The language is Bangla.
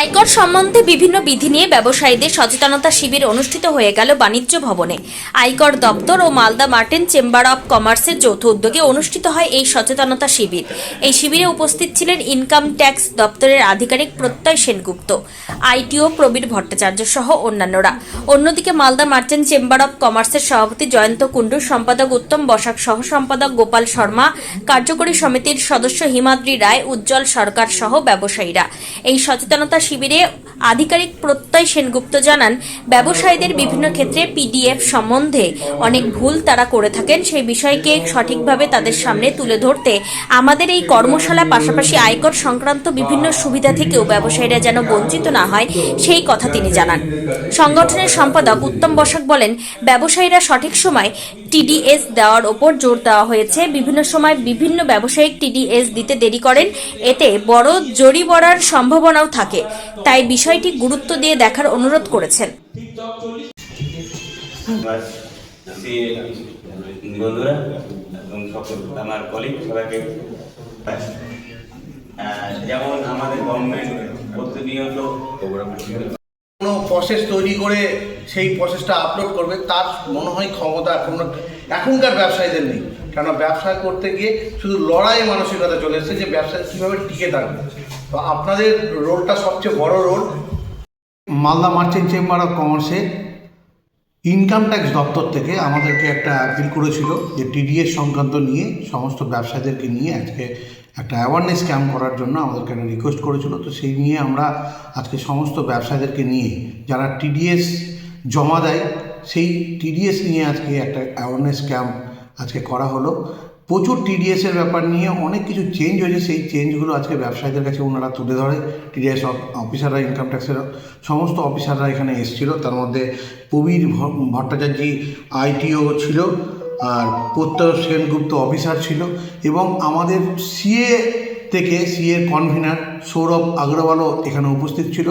আয়কর সম্বন্ধে বিভিন্ন বিধি নিয়ে ব্যবসায়ীদের সচেতনতা শিবির অনুষ্ঠিত হয়ে গেল বাণিজ্য ভবনে। আয়কর দপ্তর ও মালদা মার্টিন চেম্বার অব কমার্সের যৌথ উদ্যোগে অনুষ্ঠিত হয় এই সচেতনতা শিবির। এই শিবিরে উপস্থিত ছিলেন ইনকাম ট্যাক্স দপ্তরের আধিকারিক প্রত্যয় সেনগুপ্ত, আইটিও প্রবীর ভট্টাচার্য সহ অন্যান্যরা। অন্যদিকে মালদা মার্চেন্ট চেম্বার অব কমার্সের সভাপতি জয়ন্ত কুণ্ডু, সম্পাদক উত্তম বসাক সহ সম্পাদক গোপাল শর্মা, কার্যকরী সমিতির সদস্য হিমাদ্রি রায়, উজ্জ্বল সরকার সহ ব্যবসায়ীরা। এই সচেতনতা শিবিরে আধিকারিক প্রত্যয় সেনগুপ্ত জানান, ব্যবসায়ীদের বিভিন্ন ক্ষেত্রে পিডিএফ সম্বন্ধে অনেক ভুল তারা করে থাকেন। সেই বিষয়কে সঠিকভাবে তাদের সামনে তুলে ধরতে আমাদের এই কর্মশালা পাশাপাশি আয়কর সংক্রান্ত বিভিন্ন সুবিধা থেকেও ব্যবসায়ীরা যেন বঞ্চিত না হয়, সেই কথা তিনি জানান। সংগঠনের সম্পাদক উত্তম বসাক বলেন, ব্যবসায়ীরা সঠিক সময় টিডিএস দেওয়ার ওপর জোর দেওয়া হয়েছে। বিভিন্ন সময় বিভিন্ন ব্যবসায়িক টিডিএস দিতে দেরি করেন, এতে বড় জরিমরার সম্ভাবনাও থাকে। তাই বিষয়টি গুরুত্ব দিয়ে দেখার অনুরোধ করেছেন। বন্ধুরা এবং সকল আমার কলিগ সবাইকে আহ, যেমন আমাদের গভর্নমেন্ট প্রতিনিয়ত কোনো প্রসেস তৈরি করে সেই প্রসেসটা আপলোড করবে তার মনে হয় ক্ষমতা এখন এখনকার ব্যবসায়ীদের নেই। কেন ব্যবসা করতে গিয়ে শুধু লড়াই মানসিকতা চলে এসেছে যে ব্যবসা কীভাবে টিকে থাকবে। তো আপনাদের রোলটা সবচেয়ে বড় role. Malda merchant chamber of কমার্সে ইনকাম ট্যাক্স দপ্তর থেকে আমাদেরকে একটা অ্যাপিল করেছিল যে টিডিএস সংক্রান্ত নিয়ে, সমস্ত ব্যবসায়ীদেরকে নিয়ে আজকে একটা অ্যাওয়ারনেস ক্যাম্প করার জন্য আমাদেরকে একটা রিকোয়েস্ট করেছিল। তো সেই নিয়ে আমরা আজকে সমস্ত ব্যবসায়ীদেরকে নিয়ে, যারা টিডিএস জমা দেয়, সেই টিডিএস নিয়ে আজকে একটা অ্যাওয়ারনেস ক্যাম্প আজকে করা হলো। প্রচুর টিডিএসের ব্যাপার নিয়ে অনেক কিছু চেঞ্জ হয়েছে। সেই চেঞ্জগুলো আজকে ব্যবসায়ীদের কাছে ওনারা তুলে ধরে। টিডিএস অফিসাররা ইনকাম ট্যাক্সের সমস্ত অফিসাররা এখানে এসেছিল। তার মধ্যে প্রবীর ভট্টাচার্য আইটিও ছিল আর প্রত্যয় সেনগুপ্ত অফিসার ছিল এবং আমাদের সিএ থেকে সিএ কনভিনার সৌরভ আগরওয়ালও এখানে উপস্থিত ছিল।